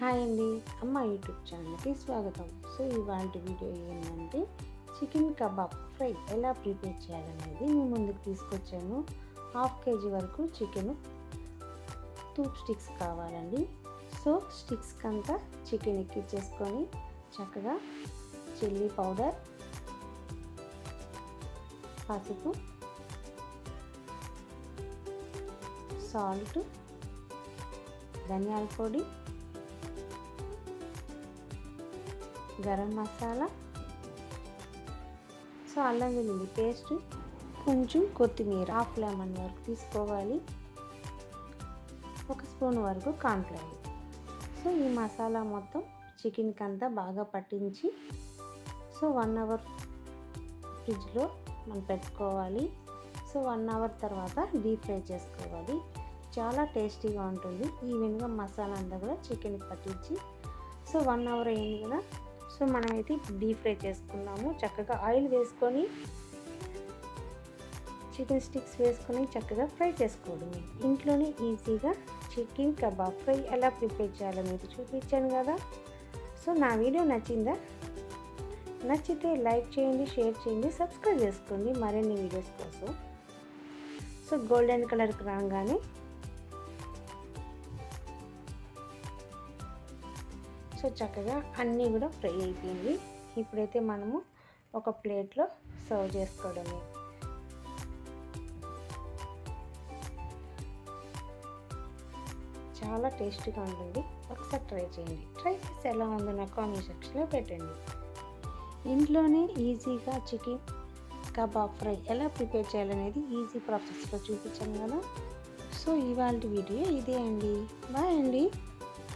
Hi అండి. అమ్మ YouTube ఛానల్కి స్వాగతం. సో ఇవాళ వీడియో ఏంటంటే చికెన్ కబాబ్ ఫ్రై ఎలా ప్రిపేర్ చేయాలనేది మీ ముందుకు తీసుకొచ్చాను. హాఫ్ కేజీ వరకు చికెన్ తూప్ స్టిక్స్ కావాలండి. సో స్టిక్స్కి అంతా చికెన్ ఎక్కించేసుకొని చక్కగా చిల్లీ పౌడర్ పసుపు సాల్ట్ ధనియాల పొడి గరం మసాలా. సో అల్లం వెల్లుల్లి పేస్ట్. కొంచెం కొత్తిమీర హాఫ్ లెమన్ వరకు తీసుకోవాలి. ఒక స్పూన్ వరకు కాన్ఫ్లవర్ సో ఈ మసాలా మొత్తం చికెన్కి అంతా బాగా పట్టించి సో వన్ అవర్ ఫ్రిడ్జ్లో మనం పెట్టుకోవాలి. సో వన్ అవర్ తర్వాత డీప్ ఫ్రై చేసుకోవాలి. చాలా టేస్టీగా ఉంటుంది. ఈవెన్గా మసాలా అంతా కూడా చికెన్కి పట్టించి. సో వన్ అవర్ అయింది కదా. సో మనమైతే డీప్ ఫ్రై చేసుకున్నాము. చక్కగా ఆయిల్ వేసుకొని చికెన్ స్టిక్స్ వేసుకొని చక్కగా ఫ్రై చేసుకోవడం ఇంట్లోనే ఈజీగా చికెన్ కబాబ్ ఫ్రై ఎలా ప్రిపేర్ చేయాలో మీకు చూపించాను కదా. సో నా వీడియో నచ్చిందా? నచ్చితే లైక్ చేయండి షేర్ చేయండి సబ్స్క్రైబ్ చేసుకోండి. మరిన్ని వీడియోస్ కోసం. సో గోల్డెన్ కలర్కి రాగానే సో చక్కగా అన్నీ కూడా ఫ్రై అయిపోయింది. ఇప్పుడైతే మనము ఒక ప్లేట్లో సర్వ్ చేసుకోవడమే. చాలా టేస్టీగా ఉంటుంది. ఒకసారి ట్రై చేయండి. ట్రై చేసి ఎలా ఉందో నా కామెంట్ సెక్షన్లో పెట్టండి. ఇంట్లోనే ఈజీగా చికెన్ కబాబ్ ఫ్రై ఎలా ప్రిపేర్ చేయాలనేది ఈజీ ప్రాసెస్లో చూపించాను కదా. సో ఇవాళ వీడియో ఇదే అండి. బాయ్ అండి.